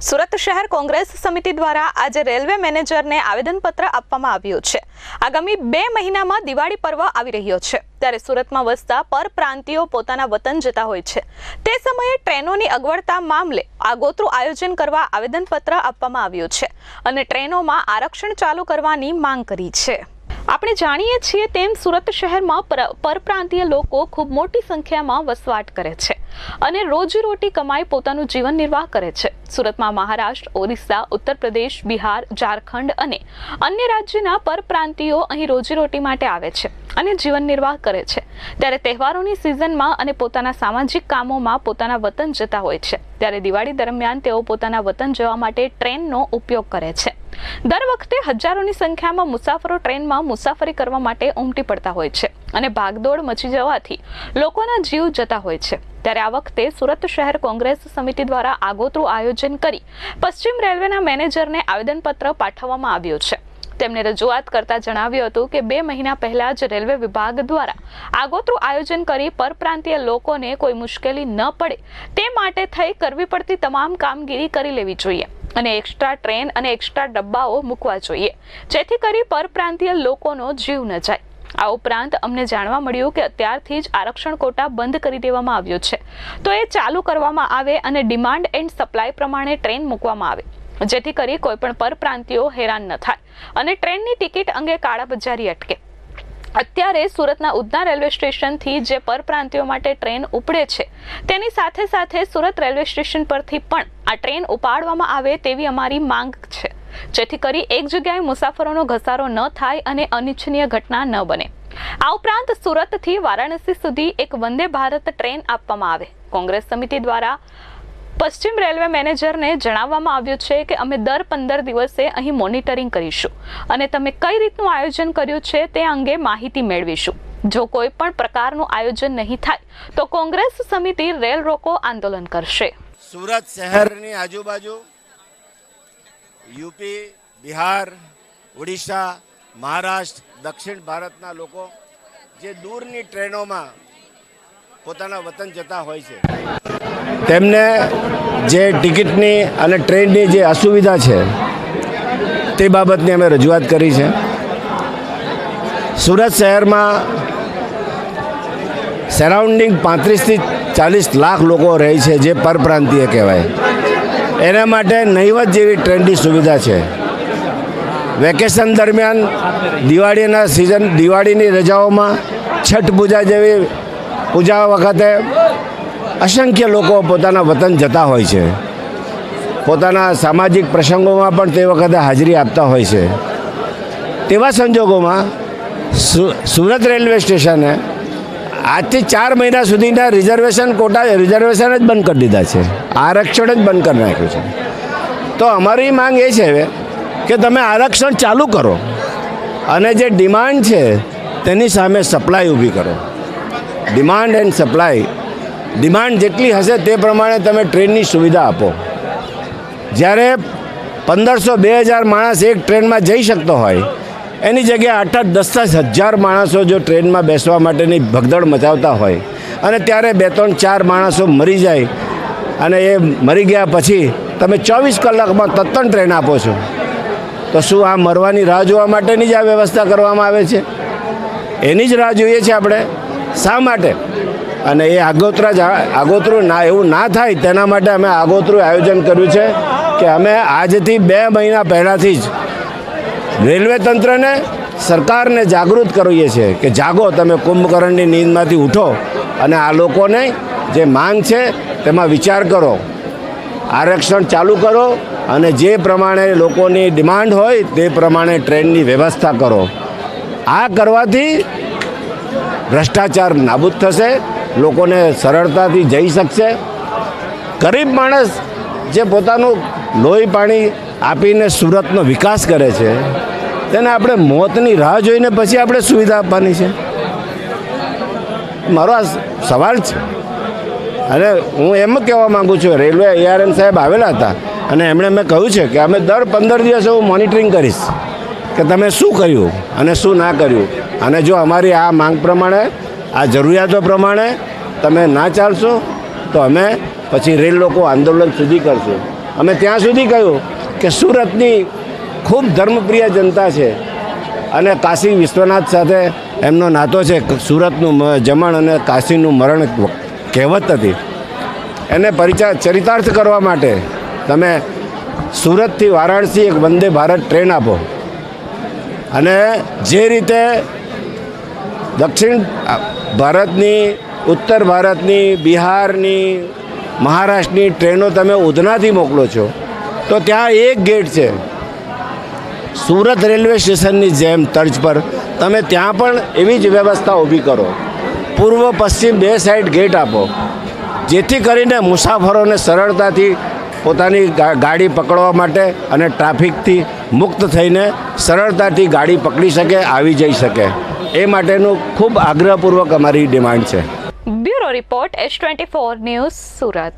સુરત શહેર કોંગ્રેસ સમિતિ દ્વારા આજે રેલવે મેનેજરને આવેદનપત્ર આપવામાં આવ્યું છે. આગામી બે મહિનામાં દિવાળી પર્વ આવી રહ્યો છે. ત્યારે સુરતમાં વસતા પરપ્રાંતિયો પોતાના વતન જતા હોય છે. તે સમયે ટ્રેનોની અગવડતા મામલે આગોતરું આયોજન કરવા આવેદનપત્ર આપવામાં આવ્યું છે અને ટ્રેનોમાં આરક્ષણ ચાલુ કરવાની માંગ કરી છે. આપણે જાણીએ છીએ તેમ સુરત શહેરમાં પર- પરપ્રાંતીય લોકો ખૂબ મોટી સંખ્યામાં વસવાટ કરે છે અને રોજીરોટી કમાઈ પોતાનું જીવન નિર્વાહ કરે છે. સુરતમાં મહારાષ્ટ્ર, ઓરિસ્સા ઉત્તર પ્રદેશ બિહાર, ઝારખંડ અને અન્ય રાજ્યના પરપ્રાંતિયો અહીં રોજીરોટી માટે આવે છે. અને જીવન નિર્વાહ કરે છે. ત્યારે તહેવારોની સિઝનમાં અને પોતાના સામાજિક કામોમાં પોતાના વતન જતા હોય છે. ત્યારે દિવાળી દરમિયાન તેઓ પોતાના વતન જવા માટે ટ્રેનનો ઉપયોગ કરે છે. દર વખતે હજારોની સંખ્યામાં મુસાફરો ટ્રેનમાં મુસાફરી કરવા માટે ઉમટી પડતા હોય છે અને ભાગદોડ મચી જવાથી લોકોના જીવ જતા હોય છે. ત્યારે આ વખતે સુરત શહેર કોંગ્રેસ સમિતિ દ્વારા આગોતરું આયોજન કરી પશ્ચિમ રેલવેના મેનેજરને આવેદનપત્ર પાઠવવામાં આવ્યું છે. તેમણે રજૂઆત કરતા જણાવ્યું હતું કે બે મહિના પહેલા જ રેલવે વિભાગ દ્વારા આગોતરું આયોજન કરી પરપ્રાંતીય લોકોને કોઈ મુશ્કેલી ન પડે તે માટે થઈ કરવી પડતી તમામ કામગીરી કરી લેવી જોઈએ અને એક્સ્ટ્રા ટ્રેન અને એક્સ્ટ્રા ડબ્બાઓ મૂકવા જોઈએ, જેથી કરી પરપ્રાંતીય લોકોનો જીવ ન જાય. આ ઉપરાંત અમને જાણવા મળ્યું કે અત્યારથી જ આરક્ષણ કોટા બંધ કરી દેવામાં આવ્યો છે. તો એ ચાલુ કરવામાં આવે અને ડિમાન્ડ એન્ડ સપ્લાય પ્રમાણે ટ્રેન મૂકવામાં આવે. જેથી કરી કોઈપણ પરપ્રાંતિઓ હેરાન ન થાય. અને ટ્રેનની ટિકિટ અંગે કાળાબજારી અટકે. અત્યારે સુરતના ઉધના રેલવે સ્ટેશનથી જે પરપ્રાંતિયો માટે ટ્રેન ઉપડે છે, તેની સાથે સાથે સુરત રેલવે સ્ટેશન પરથી પણ આ ટ્રેન ઉપાડવામાં આવે તેવી અમારી માંગ છે. જેથી કરી એક જગ્યાએ મુસાફરોનો ઘસારો ન થાય અને અનિચ્છનીય ઘટના ન બને. આ ઉપરાંત સુરતથી વારાણસી સુધી એક વંદે ભારત ટ્રેન આપવામાં આવે. કોંગ્રેસ સમિતિ દ્વારા પશ્ચિમ રેલવે મેનેજરને જણાવવામાં આવ્યું છે કે અમે દર પંદર દિવસે અહીં મોનિટરિંગ કરીશું અને તમે કઈ રીતનું આયોજન કર્યું છે તે અંગે માહિતી મેળવીશું. જો કોઈ પણ પ્રકારનું આયોજન નહીં થાય, તો કોંગ્રેસ સમિતિ રેલ રોકો આંદોલન કરશે. સુરત શહેરની આજુબાજુ, યુપી, બિહાર, ઓડિશા, મહારાષ્ટ્ર, દક્ષિણ ભારતના લોકો જે દૂરની ટ્રેનોમાં પોતાના વતન જતા હોય છે. તેમને જે ટિકિટની અને ટ્રેનની જે અસુવિધા છે, તે બાબતની અમે રજૂઆત કરી છે. સુરત શહેરમાં સરાઉન્ડિંગ પાંત્રીસથી ચાલીસ લાખ લોકો રહે છે, જે પરપ્રાંતીય કહેવાય. એના માટે નહીવત જેવી ટ્રેનની સુવિધા છે. વેકેશન દરમિયાન દિવાળીના સિઝન દિવાળીની રજાઓમાં છઠ પૂજા જેવી પૂજા વખતે અસંખ્ય લોકો પોતાના વતન જતા હોય છે. પોતાના સામાજિક પ્રસંગોમાં પણ તે વખતે હાજરી આપતા હોય છે. તેવા સંજોગોમાં સુરત રેલવે સ્ટેશને આજથી ચાર મહિના સુધીના રિઝર્વેશન કોટા, રિઝર્વેશન જ બંધ કરી દીધા છે. આરક્ષણ જ બંધ કરી નાખ્યું છે. તો અમારી માંગ એ છે કે તમે આરક્ષણ ચાલુ કરો અને જે ડિમાન્ડ છે તેની સામે સપ્લાય ઊભી કરો. ડિમાન્ડ એન્ડ સપ્લાય ડિમાન્ડ જેટલી હશે તે પ્રમાણે તમે ટ્રેનની સુવિધા આપો. જ્યારે પંદરસો બે હજાર માણસ એક ટ્રેનમાં જઈ શકતો હોય, એની જગ્યાએ આઠ આઠ દસ દસ હજાર માણસો જો ટ્રેનમાં બેસવા માટેની ભગદડ મચાવતા હોય અને ત્યારે બે ત્રણ ચાર માણસો મરી જાય અને એ મરી ગયા પછી તમે ચોવીસ કલાકમાં તત્તન ટ્રેન આપો છો, તો શું આ મરવાની રાહ જોવા માટેની જ આ વ્યવસ્થા કરવામાં આવે છે? એની જ રાહ જોઈએ છે આપણે. શા માટે? અને એ આગોતરા જ આગોતરું ના એવું ના થાય, તેના માટે અમે આગોતરું આયોજન કર્યું છે કે અમે આજથી બે મહિના પહેલાંથી જ રેલવે તંત્રને, સરકારને જાગૃત કરીએ છીએ કે જાગો, તમે કુંભકર્ણની નીંદમાંથી ઉઠો અને આ લોકોને જે માંગ છે તેમાં વિચાર કરો. આરક્ષણ ચાલુ કરો અને જે પ્રમાણે લોકોની ડિમાન્ડ હોય તે પ્રમાણે ટ્રેનની વ્યવસ્થા કરો. આ કરવાથી ભ્રષ્ટાચાર નાબૂદ થશે, લોકોને સરળતાથી જઈ શકશે. ગરીબ માણસ જે પોતાનું લોહી પાણી આપીને સુરતનો વિકાસ કરે છે, તેને આપણે મોતની રાહ જોઈને પછી આપણે સુવિધા આપવાની છે. મારો આ સવાલ છે. અને હું એમ જ કહેવા માગું છું, રેલવે એઆરએમ સાહેબ આવેલા હતા અને એમણે મેં કહ્યું છે કે અમે દર પંદર દિવસે હું મોનિટરિંગ કરીશ કે તમે શું કર્યું અને શું ના કર્યું. અને જો અમારી આ માંગ પ્રમાણે, આ જરૂરિયાતો પ્રમાણે તમે ના ચાલશો, તો અમે પછી રેલ લોકો આંદોલન સુધી કરશું. અમે ત્યાં સુધી કહ્યું કે સુરતની ખૂબ ધર્મપ્રિય જનતા છે અને કાશી વિશ્વનાથ સાથે એમનો નાતો છે સુરતનું જમણ અને કાશીનું મરણ કહેવત હતી. એને પરિચય ચરિતાર્થ કરવા માટે તમે સુરતથી વારાણસી એક વંદે ભારત ટ્રેન આપો. અને જે રીતે દક્ષિણ ભારતની, ઉત્તર ભારતની, બિહારની, મહારાષ્ટ્રની ટ્રેનો તમે ઉધનાથી મોકલો છો, તો ત્યાં એક ગેટ છે. સુરત રેલવે સ્ટેશનની જેમ તર્જ પર તમે ત્યાં પણ એવી જ વ્યવસ્થા ઊભી કરો. પૂર્વ, પશ્ચિમ બે સાઈડ ગેટ આપો, જેથી કરીને મુસાફરોને સરળતાથી પોતાની ગાડી પકડવા માટે અને ટ્રાફિકથી મુક્ત થઈને સરળતાથી ગાડી પકડી શકે, આવી જઈ શકે. એ માટેનું ખૂબ આગ્રહપૂર્વક અમારી ડિમાન્ડ છે. Bureau report S twenty four news Surat.